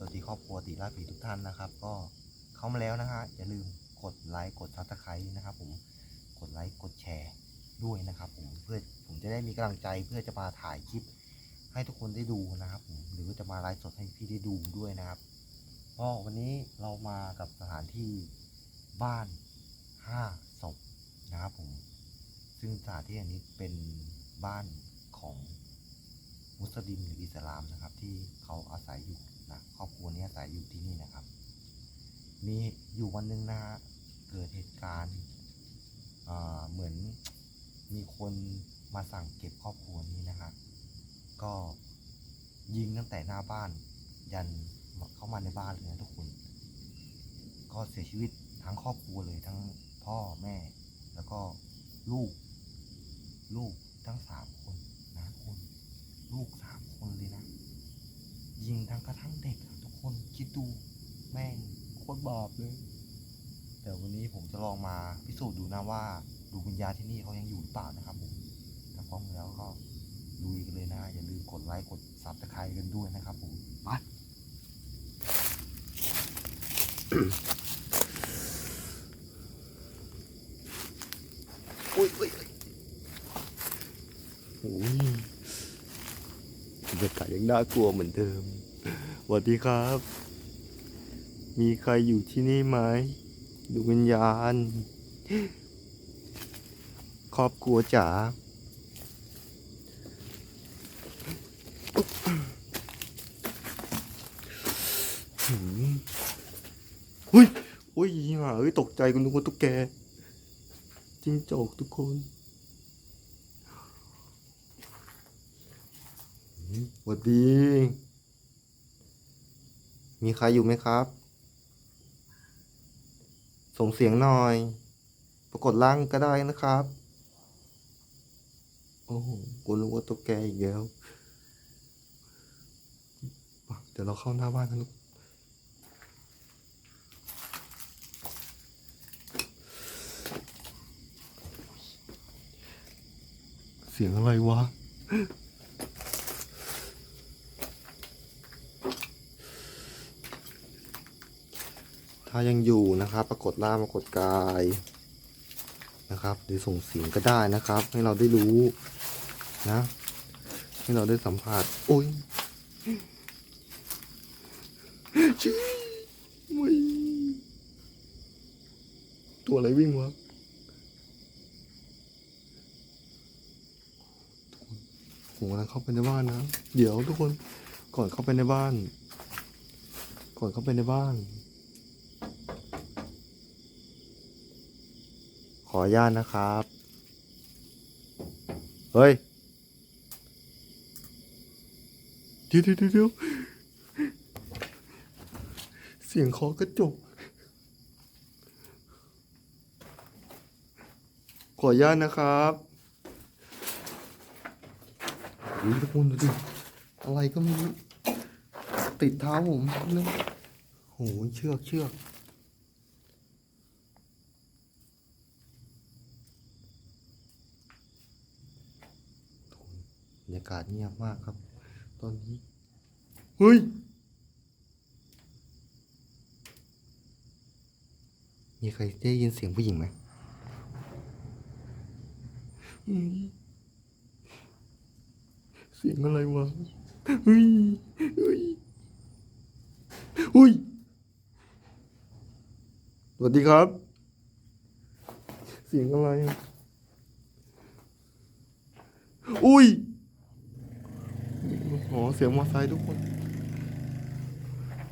สวัสดีครอบครัวติล่าผีทุกท่านนะครับ ก็เข้ามาแล้วนะฮะอย่าลืมกดไลค์กดซับสไครต์นะครับ ผมกดไลค์กดแชร์ด้วยนะครับผมเพื่อผมจะได้มีกำลังใจเพื่อจะมาถ่ายคลิป ให้ทุกคนได้ดูนะครับผมหรือจะมาไลฟ์สดให้พี่ได้ดูด้วยนะครับก็วันนี้เรามากับสถานที่บ้านห้าศพนะครับผมซึ่งสถานที่อันนี้เป็นบ้านของมุสลิมหรืออิสลามนะครับ ที่เขาอาศัยอยู่ นะครอบครัวนี้อาศัยอยู่ที่นี่นะครับ มีอยู่วันหนึ่งนะฮะเกิดเหตุการณ์เหมือนมีคนมาสั่งเก็บครอบครัวนี้นะฮะก็ยิงตั้งแต่หน้าบ้าน ยันเข้ามาในบ้านเลยนะทุกคน ก็เสียชีวิตทั้งครอบครัวเลยทั้งพ่อแม่ แล้วก็ลูก ลูกทั้งสามคนนะทุกคนลูกสามคนเลยนะ ยิงทั้งกระทั่งเด็กอะทุกคนคิดดูแม่งโคตรบาปเลย แต่วันนี้ผมจะลองมาพิสูจน์ดูนะว่าดวงวิญญาณที่นี่เขายังอยู่หรือเปล่านะครับผมถ้าพร้อมแล้วก็ลุยกันเลยนะอย่าลืมกดไลค์กดซับสไครต์กันด้วยนะครับผมไปอุ้ยอุ้ยอุ๊ยโอ้ย รยากาศยังน่ากลัวเหมือนเดิมสวัสดีครับ มีใครอยู่ที่นี่ไหมดวงวิญญาณ ครอบครัวจ๋าหืมอุ้ยอุ้ยหาเอ้ย ตกใจคุณนึกว่าตุ๊กแก จิ้งจอกทุกคนหืมส วัสดี มีใครอยู่ไหมครับ ส่งเสียงหน่อย ปรากฏร่างก็ได้นะครับ โอ้โหกูรู้ว่าตัวแกอีกแล้วเดี๋ยวเราเข้าหน้าบ้านกันลูกเสียงอะไรวะ ถ้ายังอยู่นะครับ ปรากฏร่างปรากฏกายนะครับ หรือส่งเสียงก็ได้นะครับ ให้เราได้รู้นะ ให้เราได้สัมผัสโอ้ยชี้ไม่ตัวอะไรวิ่งวะผมกำลังเข้าไปในบ้านนะ เดี๋ยวทุกคน ก่อนเข้าไปในบ้าน ก่อนเข้าไปในบ้าน ขออนุญาตนะครับ เฮ้ยเดี๋ยวเดี๋ยวเดี๋ยวเสียงคาะกระจก ขออนุญาตนะครับอุ้ยทุกคนดูดิ อะไรก็ไม่รู้ติดเท้าผมเลยโหเชือกเชือก บ รรยากาศเงียบมากครับ ตอนนี้ เฮ้ย มีใครได้ยินเสียงผู้หญิงไหมอืมเสียงอะไรวะเฮ้ยเฮ้ยเฮ้ยสวัสดีครับ เสียงอะไรอะอุ้ย อ๋อเสียงมอเตอร์ไซค์ทุกคน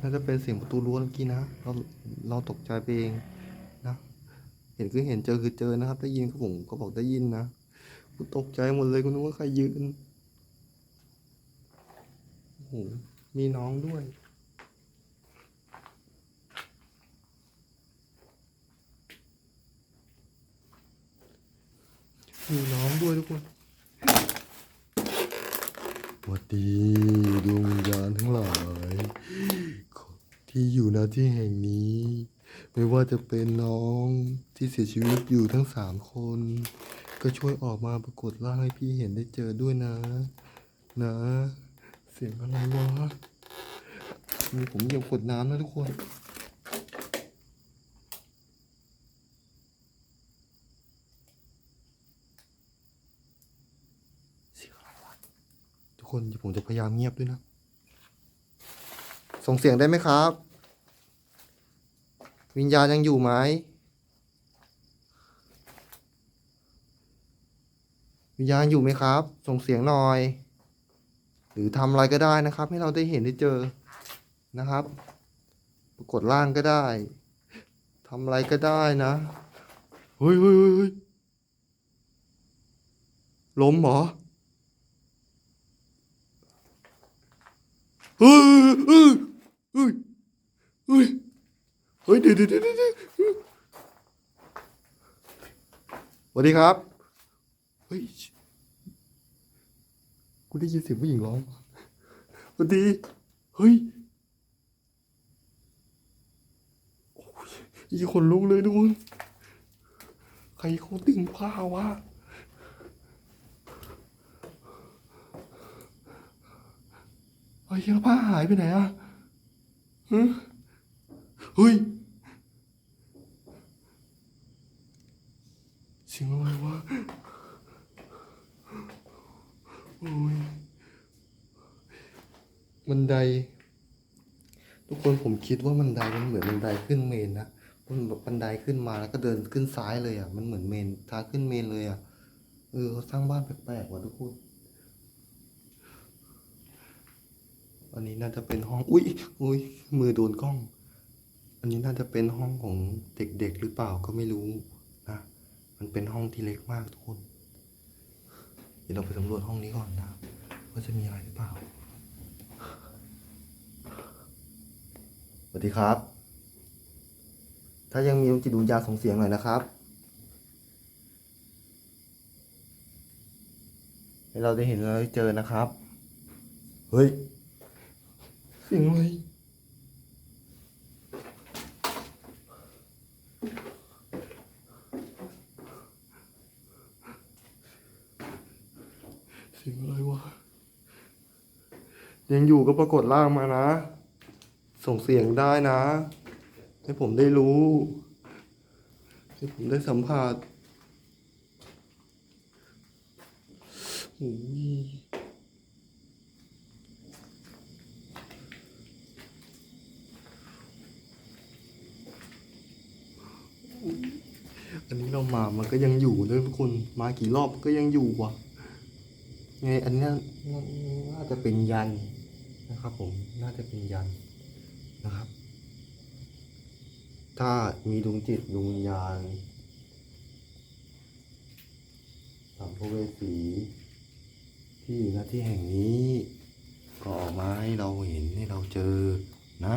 น่าจะเป็นเสียงประตูรั้วเมื่อกี้นะ เราเราตกใจไปเองนะ เห็นคือเห็นเจอคือเจอนะครับ ได้ยินก็ผมก็บอกได้ยินนะกูตกใจหมดเลยคุณนึกว่าใครยืน โอ้โห มีน้องด้วยมีน้องด้วยทุกคน วัสดีดวงวิญญาณทั้งหลาย ที่อยู่ณที่แห่งนี้ ไม่ว่าจะเป็นน้องที่เสียชีวิตอยู่ทั้งสามคน ก็ช่วยออกมาปรากฏร่างให้พี่เห็นได้เจอด้วยนะ นะ เสียงอะไรวะนี่ผมเหยียบขวดน้ำนะทุกคน เสียงอะไรวะทุ กคนผมจะพยายามเงียบด้วยนะ ส่งเสียงได้ไหมครับ วิญญาณยังอยู่ไหม วิญญาณอยู่ไหมครับ ส่งเสียงหน่อย หรือทำอะไรก็ได้นะครับ ให้เราได้เห็นได้เจอนะครับ ปรากฏร่างก็ได้ทำอะไรก็ได้นะ เฮ้ยเฮ้ยเฮ้ยเฮ้ยล้มเหรอ เฮ้ยเฮ้ยเฮ้ยเฮ้ยเฮ้ยเดี๋ยวเดี๋ยวเดี๋ยวสวัสดีครับ เฮ้ยกูได้ยินเสียงผู้หญิงร้องสวัสดี เฮ้ยโอ้ยอีคนลุกเลยทุกคน ใครเขาติ่งผ้าวะ เฮ้ยแล้วผ้าหายไปไหนอะฮะเฮ้ยเสียงอะไรวะโอ้ยบันได ทุกคนผมคิดว่าบันไดมันเหมือนบันไดขึ้นเมนนะมันแบบบันไดขึ้นมาแล้วก็เดินขึ้นซ้ายเลยอะ มันเหมือนเมนทางขึ้นเมนเลยอะเออเขาสร้างบ้านแปลกๆว่ะทุกคน อันนี้น่าจะเป็นห้อง อุ้ยอุ้ยมือโดนกล้อง อันนี้น่าจะเป็นห้องของเด็กๆหรือเปล่าก็ไม่รู้นะ มันเป็นห้องที่เล็กมากทุกคน เดี๋ยวเราไปสำรวจห้องนี้ก่อนนะว่าจะมีอะไรหรือเปล่า สวัสดีครับ ถ้ายังมีดวงจิตดวงวิญญาส่งเสียงหน่อยนะครับ ให้เราได้เห็นเราได้เจอนะครับ เฮ้ย เสียงอะไรเสียงอะไรวะ ยังอยู่ก็ปรากฏร่างมานะ ส่งเสียงได้นะ ให้ผมได้รู้ ให้ผมได้สัมผัสโอ้ย อันนี้เรามามันก็ยังอยู่นะทุกคนมากี่รอบก็ยังอยู่วะไงอันนี้น่าน่าน่าจะเป็นยันนะครับ ผมน่าจะเป็นยันนะครับ ถ้ามีดวงจิตดวงวิญญาณสัมภเวสีที่อยู่ณที่แห่งนี้ ก็ออกมาให้เราเห็นให้เราเจอนะ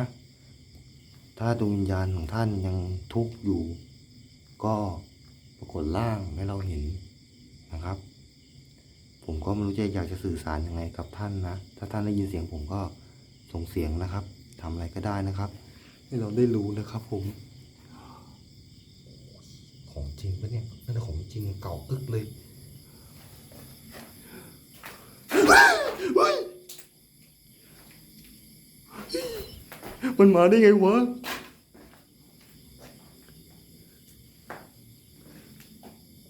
ถ้าดวงวิญญาณของท่านยังทุกข์อยู่ ก็ปรากฏร่างให้เราเห็นนะครับ ผมก็ไม่รู้จะอยากจะสื่อสารยังไงกับท่านนะ ถ้าท่านได้ยินเสียงผมก็ส่งเสียงนะครับทำอะไรก็ได้นะครับ ให้เราได้รู้นะครับผม ของจริงปะเนี่ยนั่นของจริงเก่าอึกเลยเฮ้ยมันมาได้ไงวะ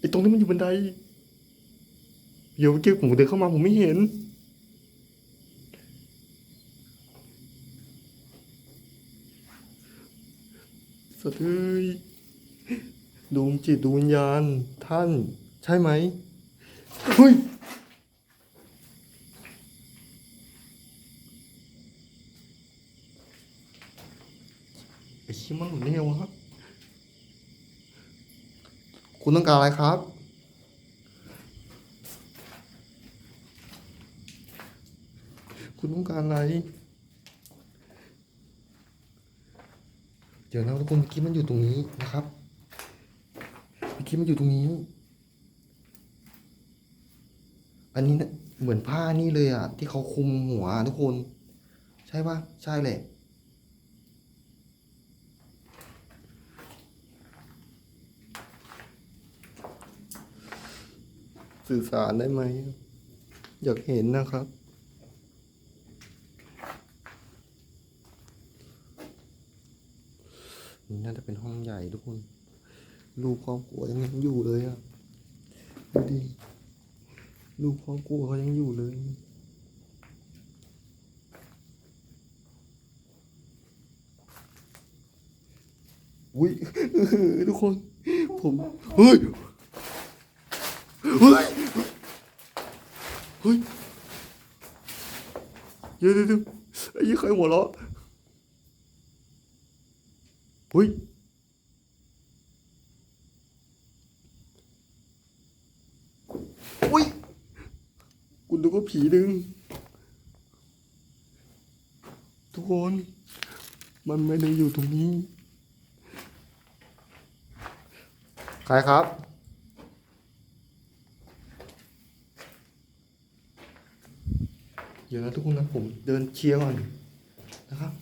ไอ้ตรงนี้มันอยู่บันไดเดี๋ยวเมื่อกี้ผมเดินเข้ามาผมไม่เห็น สะเทืยดวงจิตดวงวิญญาณท่าน ใช่ไหมเฮ้ย ไอ้ชิมันหลุดได้ไงวะ คุณต้องการอะไรครับ คุณต้องการอะไร เดี๋ยวนะทุกคนเมื่อกี้มันอยู่ตรงนี้นะครับเมื่อกี้มันอยู่ตรงนี้ อันนี้นะเหมือนผ้านี่เลยอะที่เขาคลุมหัวทุกคน ใช่ปะใช่แหละ สื่อสารได้ไหม อยากเห็นนะครับ นี่น่าจะเป็นห้องใหญ่ทุกคนลูกครอบครัวยังยังอยู่เลยอะ ดูดิลูกครอบครัวเขายังอยู่เลยอุ้ยทุกคน ผม เฮ้ย เฮ้ย เฮ้ย เดี๋ยวเดี๋ยวไอ้ยี่ใครหัวเราะเฮ้ยอุ้ยคุณดูว่าผีดึง ทุกคน มันไม่ได้อยู่ตรงนี้ ใครครับ เดี๋ยวนะทุกคนนะผมเดินเคลียร์ก่อนนะครับ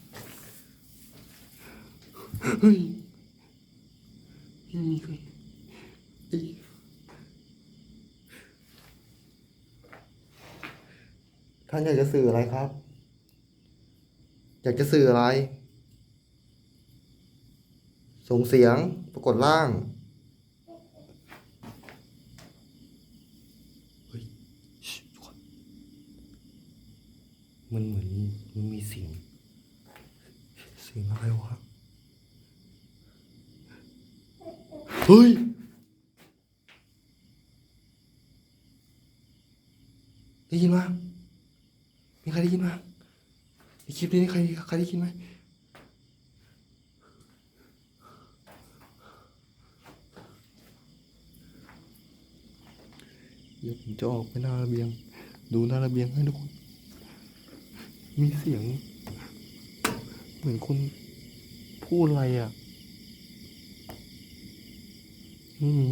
เฮ้ยไม่มีใครไอ้ท่านอยากจะสื่ออะไรครับ อยากจะสื่ออะไร ส่งเสียงปรากฏร่าง เฮ้ยชิทุกคน มันเหมือนมันมีสิ่ง สิ่งอะไรวะ เฮ้ย ได้ยินมั้ยมีใครได้ยินมั้ยในคลิปนี้ใครใครได้ยินไหมเดี๋ยวผมจะออกไปหน้าระเบียง ดูหน้าระเบียงให้ทุกคน มีเสียง เหมือนคนพูดอะไรอะไม่มี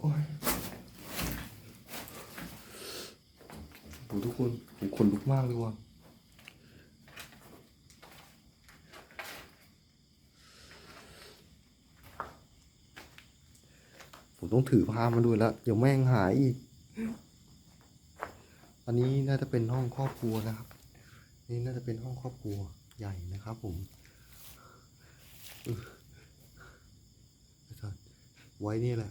โอ้ยโหทุกคนผมขนลุกมากเลยว่ะ ต้องถือพามาด้วยแล้วเดี๋ยวแม่งหายอีก อันนี้น่าจะเป็นห้องครอบครัวนะครับ นี่น่าจะเป็นห้องครอบครัวใหญ่นะครับ ผมไว้นี่แหละ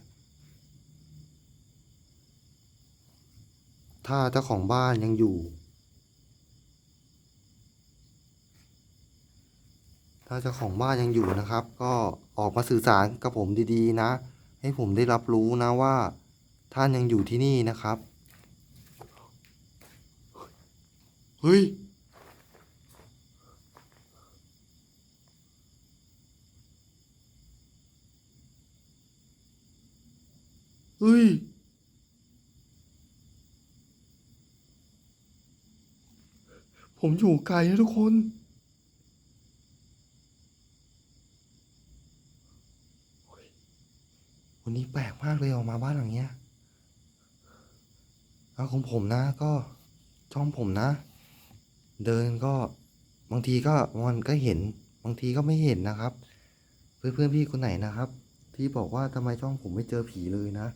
ถ้าเจ้าของบ้านยังอยู่ ถ้าเจ้าของบ้านยังอยู่นะครับ ก็ออกมาสื่อสารกับผมดีๆนะ ให้ผมได้รับรู้นะว่า ท่านยังอยู่ที่นี่นะครับ เฮ้ย เฮ้ยผมอยู่ไกลนะทุกคน วันนี้แปลกมากเลยออกมาบ้านหลังเนี้ยเอาของผมนะก็ช่องผมนะ เดินก็บางทีก็มันก็เห็น บางทีก็ไม่เห็นนะครับ เพื่อนเพื่อนๆพี่คนไหนนะครับ ที่บอกว่าทำไมช่องผมไม่เจอผีเลยนะ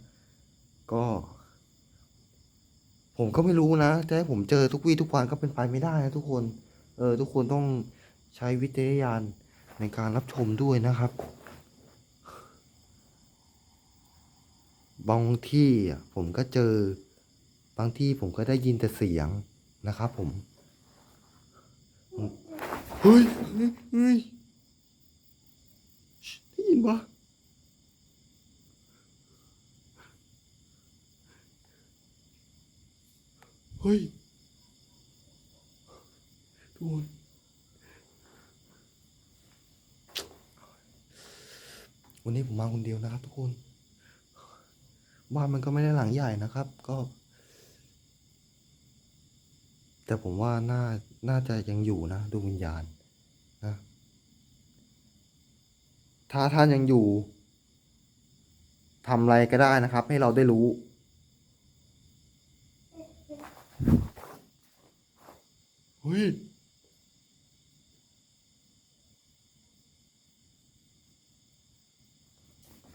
ก็ ผมก็ไม่รู้นะจะให้ผมเจอทุกวี่ทุกวันก็เป็นไปไม่ได้นะทุกคน เออทุกคนต้องใช้วิจารณญาณในการรับชมด้วยนะครับ บางที่ผมก็เจอบางที่ผมก็ได้ยินแต่เสียงนะครับ ผมเฮ้ยเฮ้ยเฮ้ยได้ยินปะเฮ้ยทุกคนวันนี้ผมมาคนเดียวนะครับทุกคน บ้านมันก็ไม่ได้หลังใหญ่นะครับ ก็ แต่ผมว่าน่าน่าจะยังอยู่นะดวงวิญญาณนะถ้าท่านยังอยู่ทำอะไรก็ได้นะครับ ให้เราได้รู้ เฮ้ย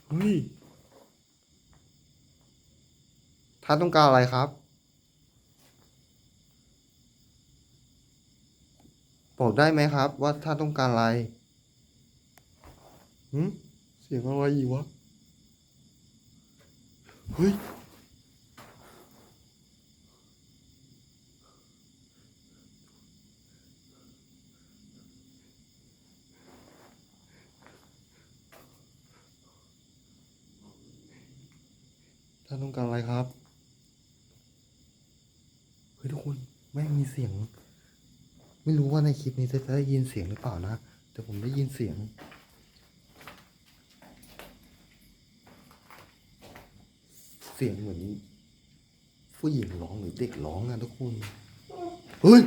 เฮ้ย ท่านต้องการอะไรครับ บอกได้ไหมครับ ว่าท่านต้องการอะไรหืมเสียงอะไรอีกวะ เฮ้ยท่านต้องการอะไรครับ เฮ้ยทุกคนแม่งมีเสียง ไม่รู้ว่าในคลิปนี้จะได้ยินเสียงหรือเปล่านะ แต่ผมได้ยินเสียง เสียงเหมือนผู้หญิงร้องหรือเด็กร้องอะทุกคน เฮ้ย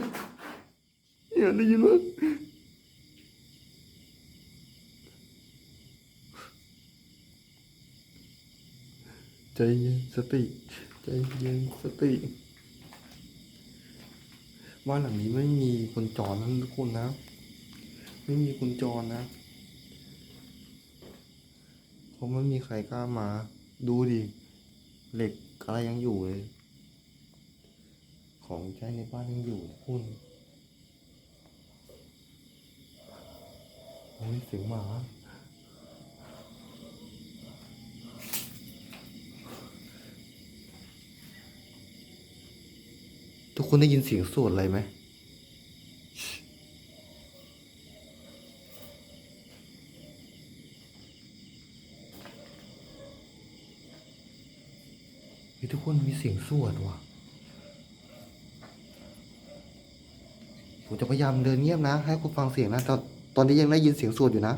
เนี่ยได้ยินไหมใจเย็นสติ ใจเย็นสติ บ้านหลังนี้ไม่มีคนจรนะทุกคนนะ ไม่มีคนจรนะเพราะไม่มีใครกล้ามา ดูดิเหล็กอะไรยังอยู่เลย ของใช้ในบ้านยังอยู่ทุกคนโอ้ยเสียงหมา ทุกคนได้ยินเสียงสวดอะไรไหมเฮ้ทุกคนมีเสียงสวดว่ะ ผมจะพยายามเดินเงียบนะ ให้คุณฟังเสียงนะตอนตอนนี้ยังได้ยินเสียงสวดอยู่นะ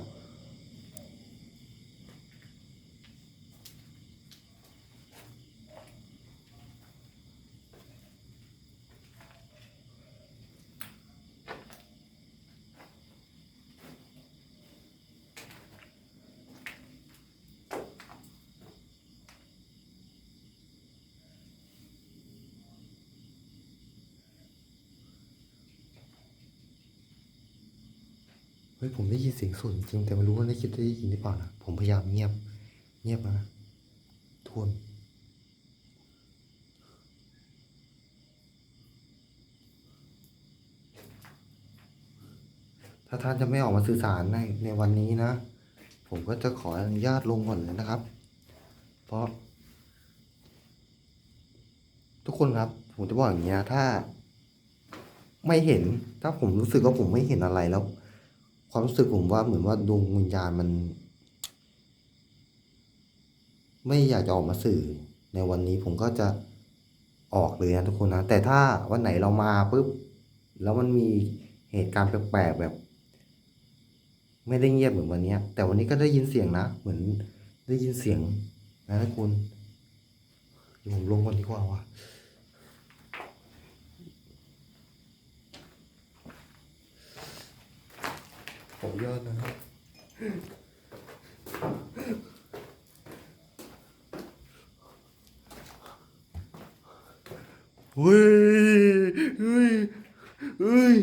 ฮ้ยผมได้ยินเสียงสวดจริงแต่ไม่รู้ว่าในคลิปได้ยินหรือเปล่านะผมพยายามเงียบ เงียบนะทุกคนถ้าท่านจะไม่ออกมาสื่อสารในในวันนี้นะ ผมก็จะขออนุญาตลงก่อนเลยนะครับ เพราะ ทุกคนครับ ผมจะบอกอย่างเงี้ยถ้า ไม่เห็น ถ้าผมรู้สึกว่าผมไม่เห็นอะไรแล้ว ความรู้สึกผมว่าเหมือนว่าดวงวิญญาณมัน ไม่อยากจะออกมาสื่อ ในวันนี้ผมก็จะออกเลยนะทุกคนนะ แต่ถ้าวันไหนเรามาปุ๊บแล้วมันมีเหตุการณ์แปลกๆแบบ ไม่ได้เงียบเหมือนวันนี้แต่วันนี้ก็ได้ยินเสียงนะเหมือนได้ยินเสียงนะทุกคนเดี๋ยวผมลงก่อนดีกว่าว่ะ ขออนุญาตนะครับ เฮ้ย เฮ้ย เฮ้ย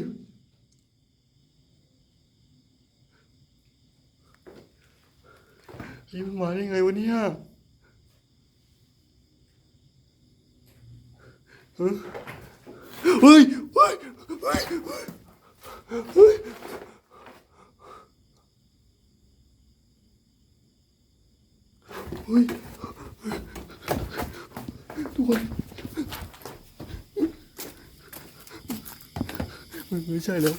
นี่มันมาได้ไงวะเนี่ยเฮ้ย เฮ้ย เฮ้ย เฮ้ย เฮ้ย เฮ้ย ทุกคนไม่ไม่ใช่แล้ว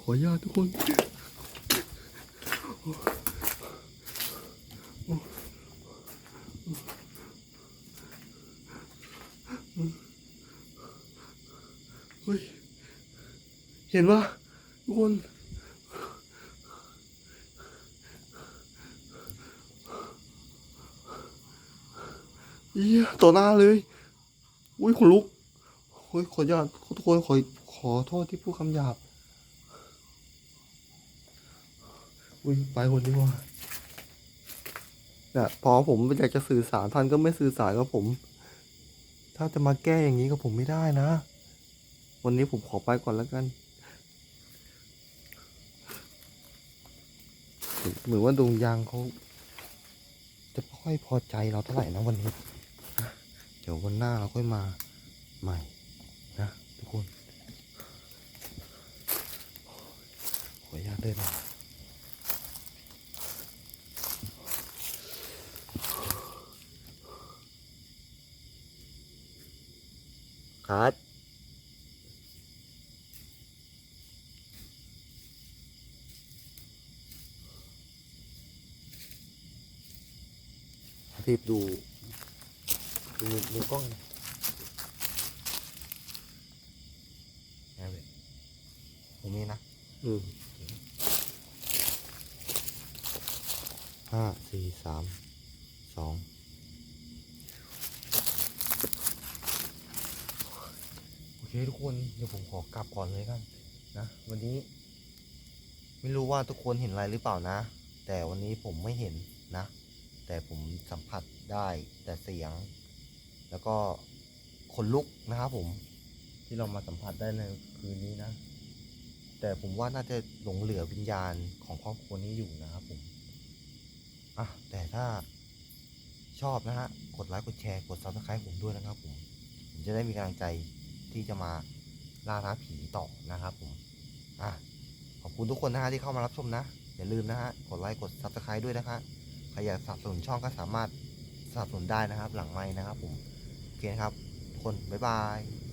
ขออนุญาตทุกคนเห็นปะทุกคน เอีย ต่อหน้าเลยอุ้ยขนลุกเฮ้ยขออนุญาตทุกคนขอขอโทษที่พูดคำหยาบอุ้ยไปคนดีกว่าเนี่ยพอผมอยากจะสื่อสารท่านก็ไม่สื่อสารกับผม ถ้าจะมาแก้อย่างนี้กับผมไม่ได้นะ วันนี้ผมขอไปก่อนแล้วกัน เหมือนว่าดวงยางเขาจะไม่ค่อยพอใจเราเท่าไหร่นะวันนี้ เดี๋ยววันหน้าเราค่อยมาใหม่นะทุกคนขออนุญาตเดินมครับรีบดู ดูดูกล้องหน่อยเอาเลยตรงนี้นะอืมห้าสี่สามสองโอเคทุกคนเดี๋ยวผมขอกลับก่อนเลยกันนะวันนี้ ไม่รู้ว่าทุกคนเห็นอะไรหรือเปล่านะ แต่วันนี้ผมไม่เห็นนะ แต่ผมสัมผัสได้แต่เสียง แล้วก็ขนลุกนะครับผมที่เรามาสัมผัสได้ในคืนนี้นะ แต่ผมว่าน่าจะหลงเหลือวิญญาณของครอบครัวนี้อยู่นะครับผมอะแต่ถ้าชอบนะฮะกดไลค์กดแชร์กด subscribe ผมด้วยนะครับผมผมจะได้มีกำลังใจที่จะมาล่าท้าผีต่อนะครับผมอะขอบคุณทุกคนนะฮะที่เข้ามารับชมนะ อย่าลืมนะฮะกดไลค์กด subscribe ด้วยนะคะใครอยากสนับสนุนช่องก็สามารถสนับสนุนได้นะครับ หลังไม้นะครับผม โอเคนะครับ ทุกคน บ๊ายบาย